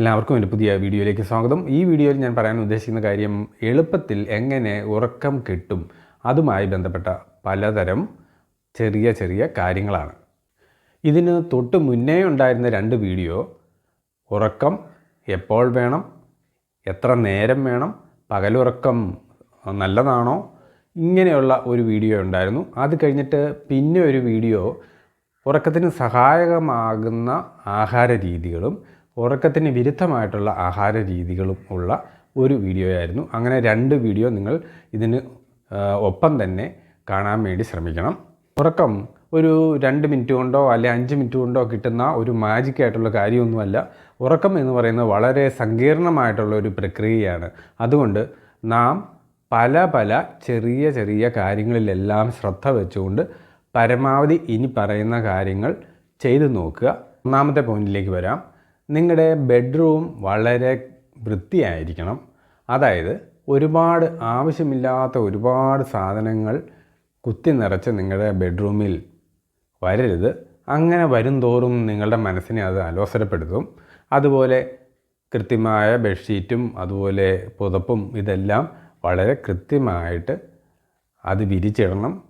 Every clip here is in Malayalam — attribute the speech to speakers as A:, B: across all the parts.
A: എല്ലാവർക്കും എന്റെ പുതിയ വീഡിയോയിലേക്ക് സ്വാഗതം. ഈ വീഡിയോയിൽ ഞാൻ പറയാൻ ഉദ്ദേശിക്കുന്ന കാര്യം എളുപ്പത്തിൽ എങ്ങനെ ഉറക്കം കിട്ടും അതുമായി ബന്ധപ്പെട്ട പലതരം ചെറിയ ചെറിയ കാര്യങ്ങളാണ്. ഇതിന് തൊട്ട് മുന്നേ ഉണ്ടായിരുന്ന രണ്ട് വീഡിയോ ഉറക്കം എപ്പോൾ വേണം എത്ര നേരം വേണം പകലുറക്കം നല്ലതാണോ ഇങ്ങനെയുള്ള ഒരു വീഡിയോ ഉണ്ടായിരുന്നു. അത് കഴിഞ്ഞിട്ട് പിന്നെ ഒരു വീഡിയോ ഉറക്കത്തിന് സഹായകമാകുന്ന ആഹാര രീതികളും ഉറക്കത്തിന് വിരുദ്ധമായിട്ടുള്ള ആഹാര രീതികളും ഉള്ള ഒരു വീഡിയോ ആയിരുന്നു. അങ്ങനെ രണ്ട് വീഡിയോ നിങ്ങൾ ഇതിന് ഒപ്പം തന്നെ കാണാൻ വേണ്ടി ശ്രമിക്കണം. ഉറക്കം ഒരു രണ്ട് മിനിറ്റ് കൊണ്ടോ അല്ലെ അഞ്ച് മിനിറ്റ് കൊണ്ടോ കിട്ടുന്ന ഒരു മാജിക് ആയിട്ടുള്ള കാര്യമൊന്നുമല്ല. ഉറക്കം എന്ന് പറയുന്നത് വളരെ സങ്കീർണമായിട്ടുള്ള ഒരു പ്രക്രിയയാണ്. അതുകൊണ്ട് നാം പല പല ചെറിയ ചെറിയ കാര്യങ്ങളിലെല്ലാം ശ്രദ്ധ വെച്ചുകൊണ്ട് പരമാവധി ഇനി പറയുന്ന കാര്യങ്ങൾ ചെയ്തു നോക്കുക. ഒന്നാമത്തെ പോയിന്റിലേക്ക് വരാം. നിങ്ങളുടെ ബെഡ്റൂം വളരെ വൃത്തിയായിരിക്കണം. അതായത് ഒരുപാട് ആവശ്യമില്ലാത്ത ഒരുപാട് സാധനങ്ങൾ കുത്തി നിറച്ച് നിങ്ങളുടെ ബെഡ്റൂമിൽ വരരുത്. അങ്ങനെ വരും തോറും നിങ്ങളുടെ മനസ്സിനെ അത് അലോസരപ്പെടുത്തും. അതുപോലെ കൃത്യമായ ബെഡ്ഷീറ്റും അതുപോലെ പുതപ്പും ഇതെല്ലാം വളരെ കൃത്യമായിട്ട് അത് വിരിച്ചിടണം.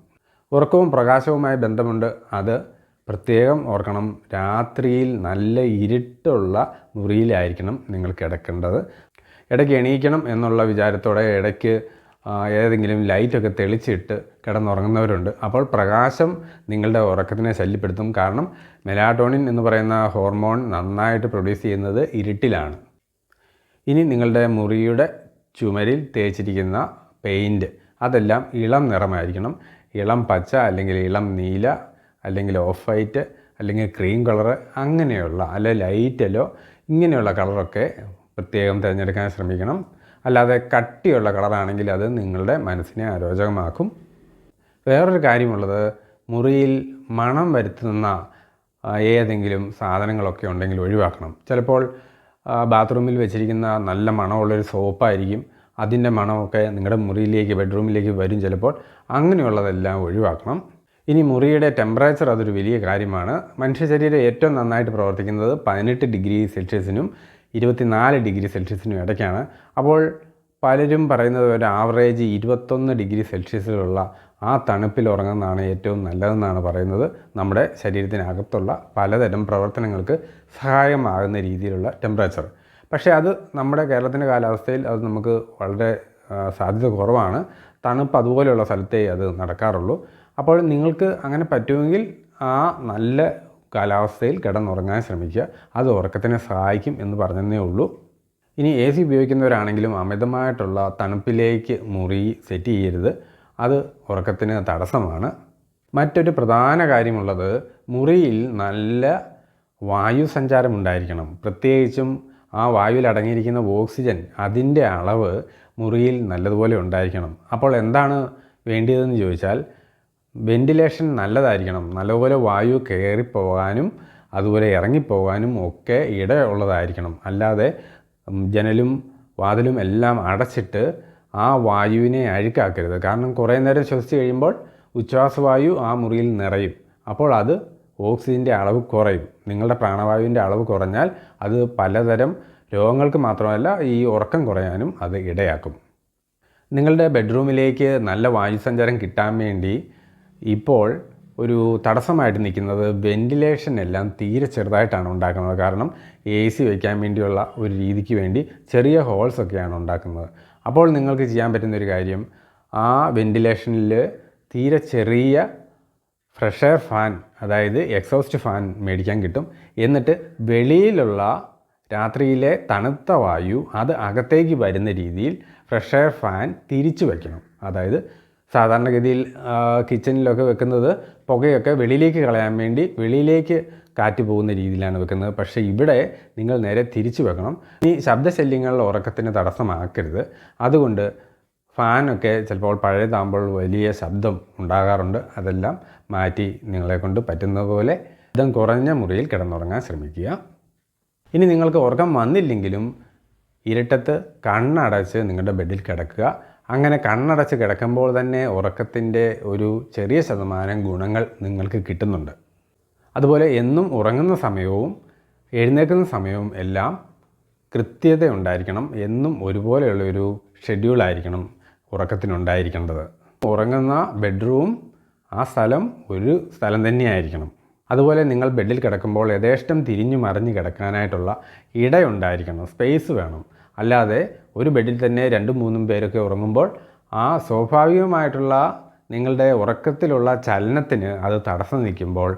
A: ഉറക്കവും പ്രകാശവുമായി ബന്ധമുണ്ട്. അത് പ്രത്യേകം ഓർക്കണം രാത്രിയിൽ നല്ല ഇരുട്ടുള്ള മുറിയിലായിരിക്കണം നിങ്ങൾ കിടക്കേണ്ടത്. ഇടയ്ക്ക് എണീക്കണം എന്നുള്ള വിചാരത്തോടെ ഇടയ്ക്ക് ഏതെങ്കിലും ലൈറ്റൊക്കെ തെളിച്ചിട്ട് കിടന്നുറങ്ങുന്നവരുണ്ട്. അപ്പോൾ പ്രകാശം നിങ്ങളുടെ ഉറക്കത്തിനെ ശല്യപ്പെടുത്തും. കാരണം മെലാട്ടോണിൻ എന്ന് പറയുന്ന ഹോർമോൺ നന്നായിട്ട് പ്രൊഡ്യൂസ് ചെയ്യുന്നത് ഇരുട്ടിലാണ്. ഇനി നിങ്ങളുടെ മുറിയുടെ ചുമരിൽ തേച്ചിരിക്കുന്ന പെയിന്റ് അതെല്ലാം ഇളം നിറമായിരിക്കണം. ഇളം പച്ച അല്ലെങ്കിൽ ഇളം നീല അല്ലെങ്കിൽ ഓഫ് വൈറ്റ് അല്ലെങ്കിൽ ക്രീം കളർ അങ്ങനെയുള്ള അല്ലെ ലൈറ്റല്ലോ ഇങ്ങനെയുള്ള കളറൊക്കെ പ്രത്യേകം തിരഞ്ഞെടുക്കാൻ ശ്രമിക്കണം. അല്ലാതെ കട്ടിയുള്ള കളറാണെങ്കിൽ അത് നിങ്ങളുടെ മനസ്സിനെ അരോചകമാക്കും. വേറൊരു കാര്യമുള്ളത് മുറിയിൽ മണം വരുത്തുന്ന ഏതെങ്കിലും സാധനങ്ങളൊക്കെ ഉണ്ടെങ്കിൽ ഒഴിവാക്കണം. ചിലപ്പോൾ ബാത്റൂമിൽ വെച്ചിരിക്കുന്ന നല്ല മണമുള്ളൊരു സോപ്പായിരിക്കും അതിന്റെ മണമൊക്കെ നിങ്ങളുടെ മുറിയിലേക്ക് ബെഡ്റൂമിലേക്ക് വരും ചിലപ്പോൾ. അങ്ങനെയുള്ളതെല്ലാം ഒഴിവാക്കണം. ഇനി മുറിയുടെ ടെമ്പറേച്ചർ അതൊരു വലിയ കാര്യമാണ്. മനുഷ്യ ശരീരം ഏറ്റവും നന്നായിട്ട് പ്രവർത്തിക്കുന്നത് പതിനെട്ട് ഡിഗ്രി സെൽഷ്യസിനും ഇരുപത്തിനാല് ഡിഗ്രി സെൽഷ്യസിനും ഇടയ്ക്കാണ്. അപ്പോൾ പലരും പറയുന്നത് ഒരു ആവറേജ് ഇരുപത്തൊന്ന് ഡിഗ്രി സെൽഷ്യസിലുള്ള ആ തണുപ്പിൽ ഉറങ്ങുന്നതാണ് ഏറ്റവും നല്ലതെന്നാണ് പറയുന്നത്. നമ്മുടെ ശരീരത്തിനകത്തുള്ള പലതരം പ്രവർത്തനങ്ങൾക്ക് സഹായമാകുന്ന രീതിയിലുള്ള ടെമ്പറേച്ചർ പക്ഷേ അത് നമ്മുടെ കേരളത്തിന്റെ കാലാവസ്ഥയിൽ അത് നമുക്ക് വളരെ സാധ്യത കുറവാണ്. തണുപ്പ് അതുപോലെയുള്ള സ്ഥലത്തേ അത് നടക്കാറുള്ളൂ. അപ്പോൾ നിങ്ങൾക്ക് അങ്ങനെ പറ്റുമെങ്കിൽ ആ നല്ല കാലാവസ്ഥയിൽ കിടന്നുറങ്ങാൻ ശ്രമിക്കുക. അത് ഉറക്കത്തിനെ സഹായിക്കും എന്ന് പറഞ്ഞതേ ഉള്ളൂ. ഇനി എ സി ഉപയോഗിക്കുന്നവരാണെങ്കിലും അമിതമായിട്ടുള്ള തണുപ്പിലേക്ക് മുറി സെറ്റ് ചെയ്യരുത്. അത് ഉറക്കത്തിന് തടസ്സമാണ്. മറ്റൊരു പ്രധാന കാര്യമുള്ളത് മുറിയിൽ നല്ല വായു സഞ്ചാരം ഉണ്ടായിരിക്കണം. പ്രത്യേകിച്ചും ആ വായുവിൽ അടങ്ങിയിരിക്കുന്ന ഓക്സിജൻ അതിന്റെ അളവ് മുറിയിൽ നല്ലതുപോലെ ഉണ്ടായിരിക്കണം. അപ്പോൾ എന്താണ് വേണ്ടിയതെന്ന് ചോദിച്ചാൽ വെന്റിലേഷൻ നല്ലതായിരിക്കണം. നല്ലപോലെ വായു കയറിപ്പോകാനും അതുപോലെ ഇറങ്ങിപ്പോകാനും ഒക്കെ ഇടയുള്ളതായിരിക്കണം. അല്ലാതെ ജനലും വാതിലും എല്ലാം അടച്ചിട്ട് ആ വായുവിനെ അഴുക്കാക്കരുത്. കാരണം കുറേ നേരം ശ്വസിച്ച് കഴിയുമ്പോൾ ഉച്ഛ്വാസവായു ആ മുറിയിൽ നിറയും. അപ്പോൾ അത് ഓക്സിജന്റെ അളവ് കുറയും. നിങ്ങളുടെ പ്രാണവായുവിന്റെ അളവ് കുറഞ്ഞാൽ അത് പലതരം രോഗങ്ങൾക്ക് മാത്രമല്ല ഈ ഉറക്കം കുറയാനും അത് ഇടയാക്കും. നിങ്ങളുടെ ബെഡ്റൂമിലേക്ക് നല്ല വായുസഞ്ചാരം കിട്ടാൻ വേണ്ടി ഇപ്പോൾ ഒരു തടസ്സമായിട്ട് നിൽക്കുന്നത് വെന്റിലേഷൻ എല്ലാം തീരെ ചെറുതായിട്ടാണ് ഉണ്ടാക്കുന്നത്. കാരണം എ സി വയ്ക്കാൻ വേണ്ടിയുള്ള ഒരു രീതിക്ക് വേണ്ടി ചെറിയ ഹോൾസ് ഒക്കെയാണ് ഉണ്ടാക്കുന്നത്. അപ്പോൾ നിങ്ങൾക്ക് ചെയ്യാൻ പറ്റുന്ന ഒരു കാര്യം ആ വെന്റിലേഷനിൽ തീരെ ചെറിയ ഫ്രഷ് എയർ ഫാൻ അതായത് എക്സോസ്റ്റ് ഫാൻ മേടിക്കാൻ കിട്ടും. എന്നിട്ട് വെളിയിലുള്ള രാത്രിയിലെ തണുത്ത വായു അത് അകത്തേക്ക് വരുന്ന രീതിയിൽ ഫ്രഷ് എയർ ഫാൻ തിരിച്ചു വയ്ക്കണം അതായത് സാധാരണഗതിയിൽ കിച്ചണിലൊക്കെ വെക്കുന്നത് പുകയൊക്കെ വെളിയിലേക്ക് കളയാൻ വേണ്ടി വെളിയിലേക്ക് കാറ്റ് പോകുന്ന രീതിയിലാണ് വെക്കുന്നത്. പക്ഷേ ഇവിടെ നിങ്ങൾ നേരെ തിരിച്ചു വെക്കണം. ഈ ശബ്ദശല്യങ്ങളുടെ ഉറക്കത്തിന് തടസ്സമാക്കരുത്. അതുകൊണ്ട് ഫാനൊക്കെ ചിലപ്പോൾ പഴയതാകുമ്പോൾ വലിയ ശബ്ദം ഉണ്ടാകാറുണ്ട്. അതെല്ലാം മാറ്റി നിങ്ങളെ കൊണ്ട് പറ്റുന്ന പോലെ ശബ്ദം കുറഞ്ഞ മുറിയിൽ കിടന്നുറങ്ങാൻ ശ്രമിക്കുക. ഇനി നിങ്ങൾക്ക് ഉറക്കം വന്നില്ലെങ്കിലും ഇരുട്ടത്ത് കണ്ണടച്ച് നിങ്ങളുടെ ബെഡിൽ കിടക്കുക. അങ്ങനെ കണ്ണടച്ച് കിടക്കുമ്പോൾ തന്നെ ഉറക്കത്തിന്റെ ഒരു ചെറിയ ശതമാനം ഗുണങ്ങൾ നിങ്ങൾക്ക് കിട്ടുന്നുണ്ട്. അതുപോലെ എന്നും ഉറങ്ങുന്ന സമയവും എഴുന്നേൽക്കുന്ന സമയവും എല്ലാം കൃത്യത ഉണ്ടായിരിക്കണം. എന്നും ഒരുപോലെയുള്ളൊരു ഷെഡ്യൂളായിരിക്കണം ഉറക്കത്തിനുണ്ടായിരിക്കേണ്ടത്. ഉറങ്ങുന്ന ബെഡ്റൂം ആ സ്ഥലം ഒരു സ്ഥലം തന്നെയായിരിക്കണം. അതുപോലെ നിങ്ങൾ ബെഡിൽ കിടക്കുമ്പോൾ യഥേഷ്ടം തിരിഞ്ഞു മറിഞ്ഞ് കിടക്കാനായിട്ടുള്ള ഇടയുണ്ടായിരിക്കണം. സ്പേസ് വേണം. അല്ലാതെ ഒരു ബെഡിൽ തന്നെ രണ്ടും മൂന്നും പേരൊക്കെ ഉറങ്ങുമ്പോൾ ആ സ്വാഭാവികമായിട്ടുള്ള നിങ്ങളുടെ ഉറക്കത്തിലുള്ള ചലനത്തിന് അത് തടസ്സം നിൽക്കുമ്പോൾ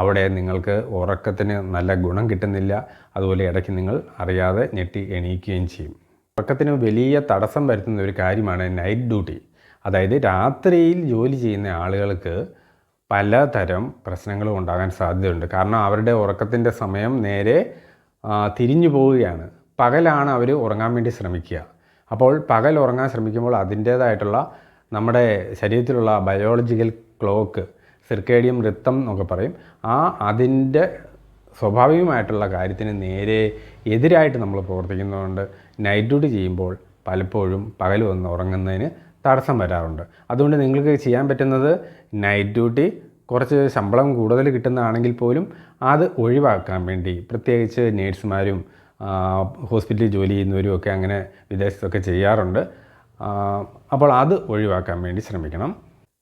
A: അവിടെ നിങ്ങൾക്ക് ഉറക്കത്തിന് നല്ല ഗുണം കിട്ടുന്നില്ല. അതുപോലെ ഇടയ്ക്ക് നിങ്ങൾ അറിയാതെ ഞെട്ടി എണീക്കുകയും ചെയ്യും. ഉറക്കത്തിന് വലിയ തടസ്സം വരുത്തുന്ന ഒരു കാര്യമാണ് നൈറ്റ് ഡ്യൂട്ടി അതായത് രാത്രിയിൽ ജോലി ചെയ്യുന്ന ആളുകൾക്ക് പലതരം പ്രശ്നങ്ങളും ഉണ്ടാകാൻ സാധ്യതയുണ്ട്. കാരണം അവരുടെ ഉറക്കത്തിന്റെ സമയം നേരെ തിരിഞ്ഞു പോവുകയാണ്. പകലാണ് അവർ ഉറങ്ങാൻ വേണ്ടി ശ്രമിക്കുക. അപ്പോൾ പകൽ ഉറങ്ങാൻ ശ്രമിക്കുമ്പോൾ അതിന്റേതായിട്ടുള്ള നമ്മുടെ ശരീരത്തിലുള്ള ബയോളജിക്കൽ ക്ലോക്ക് സിർക്കേഡിയം റിത്തം എന്നൊക്കെ പറയും. ആ അതിന്റെ സ്വാഭാവികമായിട്ടുള്ള കാര്യത്തിന് നേരെ എതിരായിട്ട് നമ്മൾ പ്രവർത്തിക്കുന്നതുകൊണ്ട് നൈറ്റ് ഡ്യൂട്ടി ചെയ്യുമ്പോൾ പലപ്പോഴും പകൽ വന്ന് ഉറങ്ങുന്നതിന് തടസ്സം വരാറുണ്ട്. അതുകൊണ്ട് നിങ്ങൾക്ക് ചെയ്യാൻ പറ്റുന്നത് നൈറ്റ് ഡ്യൂട്ടി കുറച്ച് ശമ്പളം കൂടുതൽ കിട്ടുന്നതാണെങ്കിൽ പോലും അത് ഒഴിവാക്കാൻ വേണ്ടി പ്രത്യേകിച്ച് നേഴ്സുമാരും ഹോസ്പിറ്റലിൽ ജോലി ചെയ്യുന്നവരും ഒക്കെ അങ്ങനെ വിദേശത്തൊക്കെ ചെയ്യാറുണ്ട്. അപ്പോൾ അത് ഒഴിവാക്കാൻ വേണ്ടി ശ്രമിക്കണം.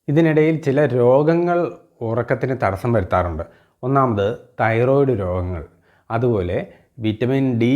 A: ഇതിനിടയിൽ ചില രോഗങ്ങൾ ഉറക്കത്തിന് തടസ്സം വരുത്താറുണ്ട്. ഒന്നാമത് തൈറോയിഡ് രോഗങ്ങൾ. അതുപോലെ വിറ്റമിൻ ഡി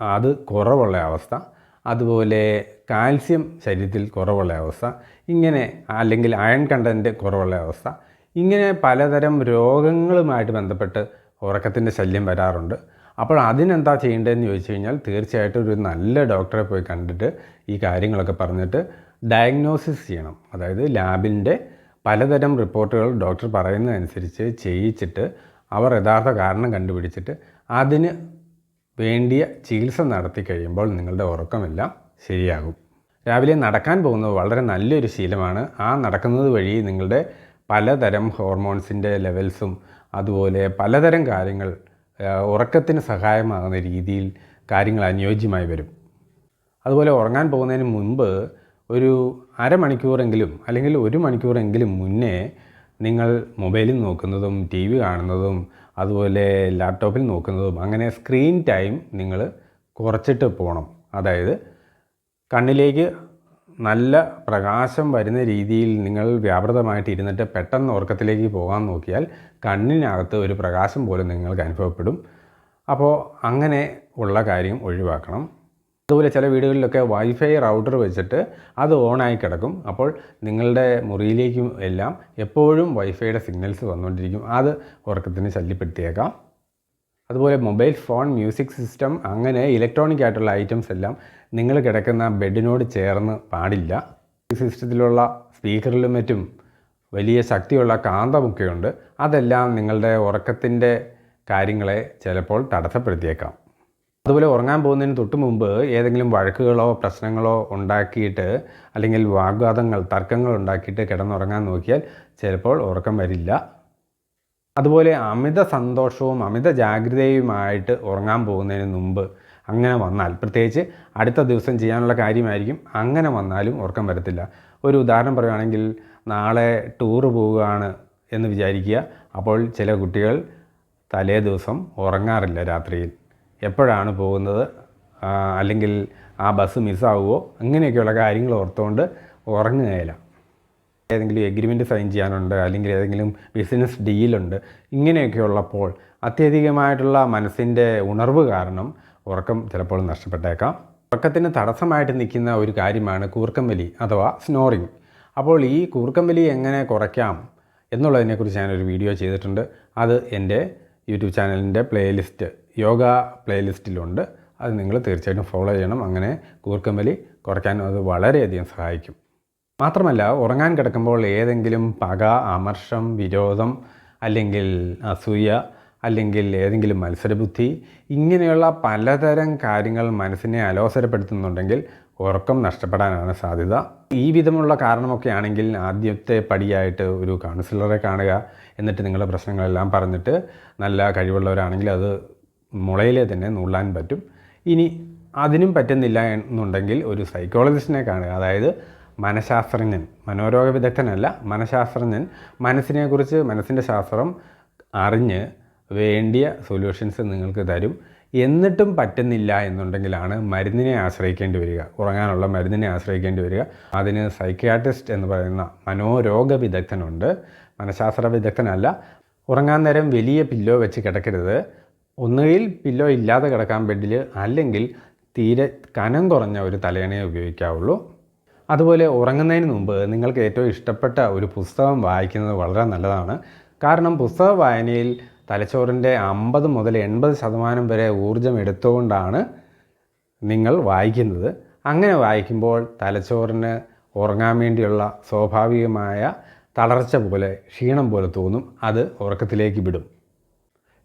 A: അത് കുറവുള്ള അവസ്ഥ. അതുപോലെ കാൽസ്യം ശരീരത്തിൽ കുറവുള്ള അവസ്ഥ. ഇങ്ങനെ അല്ലെങ്കിൽ അയൺ കണ്ടന്റ് കുറവുള്ള അവസ്ഥ. ഇങ്ങനെ പലതരം രോഗങ്ങളുമായിട്ട് ബന്ധപ്പെട്ട് ഉറക്കത്തിന്റെ ശല്യം വരാറുണ്ട്. അപ്പോൾ അതിനെന്താ ചെയ്യേണ്ടതെന്ന് ചോദിച്ചു കഴിഞ്ഞാൽ തീർച്ചയായിട്ടും ഒരു നല്ല ഡോക്ടറെ പോയി കണ്ടിട്ട് ഈ കാര്യങ്ങളൊക്കെ പറഞ്ഞിട്ട് ഡയഗ്നോസിസ് ചെയ്യണം. അതായത് ലാബിന്റെ പലതരം റിപ്പോർട്ടുകൾ ഡോക്ടർ പറയുന്നതനുസരിച്ച് ചെയ്യിച്ചിട്ട് അവർ യഥാർത്ഥ കാരണം കണ്ടുപിടിച്ചിട്ട് അതിന് വേണ്ടിയ ചികിത്സ നടത്തി കഴിയുമ്പോൾ നിങ്ങളുടെ ഉറക്കമെല്ലാം ശരിയാകും. രാവിലെ നടക്കാൻ പോകുന്നത് വളരെ നല്ലൊരു ശീലമാണ്. ആ നടക്കുന്നത് വഴി നിങ്ങളുടെ പലതരം ഹോർമോൺസിന്റെ ലെവൽസും അതുപോലെ പലതരം കാര്യങ്ങൾ ഉറക്കത്തിന് സഹായമാകുന്ന രീതിയിൽ കാര്യങ്ങൾ അനുയോജ്യമായി വരും. അതുപോലെ ഉറങ്ങാൻ പോകുന്നതിന് മുൻപ് ഒരു അരമണിക്കൂറെങ്കിലും അല്ലെങ്കിൽ ഒരു മണിക്കൂറെങ്കിലും മുന്നേ നിങ്ങൾ മൊബൈലിൽ നോക്കുന്നതും ടി വി കാണുന്നതും അതുപോലെ ലാപ്ടോപ്പിൽ നോക്കുന്നതും അങ്ങനെ സ്ക്രീൻ ടൈം നിങ്ങൾ കുറച്ചിട്ട് പോകണം. അതായത് കണ്ണിലേക്ക് നല്ല പ്രകാശം വരുന്ന രീതിയിൽ നിങ്ങൾ വ്യാപൃതമായിട്ട് ഇരുന്നിട്ട് പെട്ടെന്ന് ഉറക്കത്തിലേക്ക് പോകാൻ നോക്കിയാൽ കണ്ണിനകത്ത് ഒരു പ്രകാശം പോലും നിങ്ങൾക്ക് അനുഭവപ്പെടും. അപ്പോൾ അങ്ങനെ ഉള്ള കാര്യം ഒഴിവാക്കണം. അതുപോലെ ചില വീടുകളിലൊക്കെ വൈഫൈ റൗട്ടർ വെച്ചിട്ട് അത് ഓണായി കിടക്കും. അപ്പോൾ നിങ്ങളുടെ മുറിയിലേക്കും എല്ലാം എപ്പോഴും വൈഫൈയുടെ സിഗ്നൽസ് വന്നുകൊണ്ടിരിക്കും. അത് ഉറക്കത്തിന് ശല്യപ്പെടുത്തിയേക്കാം. അതുപോലെ മൊബൈൽ ഫോൺ മ്യൂസിക് സിസ്റ്റം അങ്ങനെ ഇലക്ട്രോണിക് ആയിട്ടുള്ള ഐറ്റംസ് എല്ലാം നിങ്ങൾ കിടക്കുന്ന ബെഡിനോട് ചേർന്ന് പാടില്ല. സിസ്റ്റത്തിലുള്ള സ്പീക്കറിലും മറ്റും വലിയ ശക്തിയുള്ള കാന്തമൊക്കെയുണ്ട് അതെല്ലാം നിങ്ങളുടെ ഉറക്കത്തിന്റെ കാര്യങ്ങളെ ചിലപ്പോൾ തടസ്സപ്പെടുത്തിയേക്കാം. അതുപോലെ ഉറങ്ങാൻ പോകുന്നതിന് തൊട്ട് മുമ്പ് ഏതെങ്കിലും വഴക്കുകളോ പ്രശ്നങ്ങളോ ഉണ്ടാക്കിയിട്ട് അല്ലെങ്കിൽ വാഗ്വാദങ്ങൾ തർക്കങ്ങൾ ഉണ്ടാക്കിയിട്ട് കിടന്നുറങ്ങാൻ നോക്കിയാൽ ചിലപ്പോൾ ഉറക്കം വരില്ല. അതുപോലെ അമിത സന്തോഷവും അമിത ജാഗ്രതയുമായിട്ട് ഉറങ്ങാൻ പോകുന്നതിന് മുമ്പ് അങ്ങനെ വന്നാൽ പ്രത്യേകിച്ച് അടുത്ത ദിവസം ചെയ്യാനുള്ള കാര്യമായിരിക്കും അങ്ങനെ വന്നാലും ഉറക്കം വരത്തില്ല. ഒരു ഉദാഹരണം പറയുകയാണെങ്കിൽ നാളെ ടൂറ് പോവുകയാണ് എന്ന് വിചാരിക്കുക അപ്പോൾ ചില കുട്ടികൾ തലേ ദിവസം ഉറങ്ങാറില്ല രാത്രിയിൽ. എപ്പോഴാണ് പോകുന്നത്? അല്ലെങ്കിൽ ആ ബസ് മിസ്സാവുമോ അങ്ങനെയൊക്കെയുള്ള കാര്യങ്ങൾ ഓർത്തുകൊണ്ട് ഉറങ്ങുകയില്ല. ഏതെങ്കിലും എഗ്രിമെന്റ് സൈൻ ചെയ്യാനുണ്ട് അല്ലെങ്കിൽ ഏതെങ്കിലും ബിസിനസ് ഡീലുണ്ട് ഇങ്ങനെയൊക്കെ ഉള്ളപ്പോൾ അത്യധികമായിട്ടുള്ള മനസ്സിന്റെ ഉണർവ് കാരണം ഉറക്കം ചിലപ്പോൾ നഷ്ടപ്പെട്ടേക്കാം. ഉറക്കത്തിന് തടസ്സമായിട്ട് നിൽക്കുന്ന ഒരു കാര്യമാണ് കൂർക്കം വലി അഥവാ സ്നോറിങ് അപ്പോൾ ഈ കൂർക്കം വലി എങ്ങനെ കുറയ്ക്കാം എന്നുള്ളതിനെക്കുറിച്ച് ഞാനൊരു വീഡിയോ ചെയ്തിട്ടുണ്ട്. അത് എന്റെ യൂട്യൂബ് ചാനലിന്റെ പ്ലേലിസ്റ്റ് യോഗ പ്ലേലിസ്റ്റിലുണ്ട് അത് നിങ്ങൾ തീർച്ചയായിട്ടും ഫോളോ ചെയ്യണം. അങ്ങനെ കൂർക്കം വലി കുറയ്ക്കാൻ അത് വളരെയധികം സഹായിക്കും. മാത്രമല്ല ഉറങ്ങാൻ കിടക്കുമ്പോൾ ഏതെങ്കിലും പക അമർഷം വിരോധം അല്ലെങ്കിൽ അസൂയ അല്ലെങ്കിൽ ഏതെങ്കിലും മത്സരബുദ്ധി ഇങ്ങനെയുള്ള പലതരം കാര്യങ്ങൾ മനസ്സിനെ അലോസരപ്പെടുത്തുന്നുണ്ടെങ്കിൽ ഉറക്കം നഷ്ടപ്പെടാനാണ് സാധ്യത. ഈ വിധമുള്ള കാരണമൊക്കെ ആണെങ്കിൽ ആദ്യത്തെ പടിയായിട്ട് ഒരു കൗൺസിലറെ കാണുക എന്നിട്ട് നിങ്ങളുടെ പ്രശ്നങ്ങളെല്ലാം പറഞ്ഞിട്ട് നല്ല കഴിവുള്ളവരാണെങ്കിൽ അത് മുളയിലെ തന്നെ നുള്ളാൻ പറ്റും. ഇനി അതിനും പറ്റുന്നില്ല എന്നുണ്ടെങ്കിൽ ഒരു സൈക്കോളജിസ്റ്റിനെ കാണുക. അതായത് മനഃശാസ്ത്രജ്ഞൻ. മനോരോഗ വിദഗ്ധനല്ല മനഃശാസ്ത്രജ്ഞൻ. മനസ്സിനെക്കുറിച്ച് മനസ്സിന്റെ ശാസ്ത്രം അറിഞ്ഞ് വേണ്ടിയ സൊല്യൂഷൻസ് നിങ്ങൾക്ക് തരും. എന്നിട്ടും പറ്റുന്നില്ല എന്നുണ്ടെങ്കിലാണ് മരുന്നിനെ ആശ്രയിക്കേണ്ടി വരിക. ഉറങ്ങാനുള്ള മരുന്നിനെ ആശ്രയിക്കേണ്ടി വരിക. അതിന് സൈക്യാട്രിസ്റ്റ് എന്ന് പറയുന്ന മനോരോഗ വിദഗ്ധനുണ്ട്. മനഃശാസ്ത്ര വിദഗ്ധനല്ല. ഉറങ്ങാൻ നേരം വലിയ പില്ലോ വെച്ച് കിടക്കരുത്. ഒന്നുകിൽ പില്ലോ ഇല്ലാതെ കിടക്കാൻ ബെഡിൽ അല്ലെങ്കിൽ തീരെ കനം കുറഞ്ഞ ഒരു തലയണയെ ഉപയോഗിക്കാവുള്ളൂ. അതുപോലെ ഉറങ്ങുന്നതിന് മുമ്പ് നിങ്ങൾക്ക് ഏറ്റവും ഇഷ്ടപ്പെട്ട ഒരു പുസ്തകം വായിക്കുന്നത് വളരെ നല്ലതാണ്. കാരണം പുസ്തക വായനയിൽ തലച്ചോറിന്റെ അമ്പത് മുതൽ എൺപത് ശതമാനം വരെ ഊർജം എടുത്തുകൊണ്ടാണ് നിങ്ങൾ വായിക്കുന്നത്. അങ്ങനെ വായിക്കുമ്പോൾ തലച്ചോറിന് ഉറങ്ങാൻ വേണ്ടിയുള്ള സ്വാഭാവികമായ തളർച്ച പോലെ ക്ഷീണം പോലെ തോന്നും. അത് ഉറക്കത്തിലേക്ക് വിടും.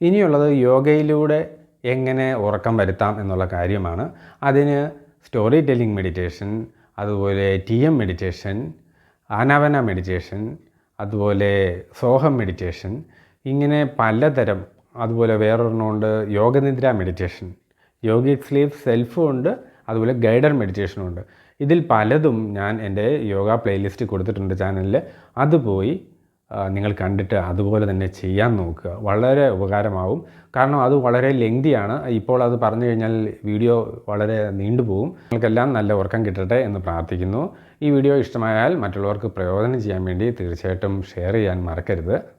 A: ഇനിയുള്ളത് യോഗയിലൂടെ എങ്ങനെ ഉറക്കം വരുത്താം എന്നുള്ള കാര്യമാണ്. അതിന് സ്റ്റോറി ടെല്ലിംഗ് മെഡിറ്റേഷൻ അതുപോലെ ടി എം മെഡിറ്റേഷൻ ആനാവന മെഡിറ്റേഷൻ അതുപോലെ സോഹം മെഡിറ്റേഷൻ ഇങ്ങനെ പലതരം അതുപോലെ വേറൊരെണ്ണമുണ്ട് യോഗനിദ്ര മെഡിറ്റേഷൻ യോഗിക് സ്ലീപ്പ് സെൽഫും ഉണ്ട് അതുപോലെ ഗൈഡർ മെഡിറ്റേഷനും ഉണ്ട്. ഇതിൽ പലതും ഞാൻ എന്റെ യോഗ പ്ലേലിസ്റ്റ് കൊടുത്തിട്ടുണ്ട് ചാനലിൽ അത് പോയി നിങ്ങൾ കണ്ടിട്ട് അതുപോലെ തന്നെ ചെയ്യാൻ നോക്കുക. വളരെ ഉപകാരമാവും. കാരണം അത് വളരെ ലെങ്തിയാണ്. ഇപ്പോൾ അത് പറഞ്ഞു കഴിഞ്ഞാൽ വീഡിയോ വളരെ നീണ്ടുപോകും നിങ്ങൾക്കെല്ലാം നല്ല ഉറക്കം കിട്ടട്ടെ എന്ന് പ്രാർത്ഥിക്കുന്നു. ഈ വീഡിയോ ഇഷ്ടമായാൽ മറ്റുള്ളവർക്ക് പ്രയോജനം ചെയ്യാൻ വേണ്ടി തീർച്ചയായിട്ടും ഷെയർ ചെയ്യാൻ മറക്കരുത്.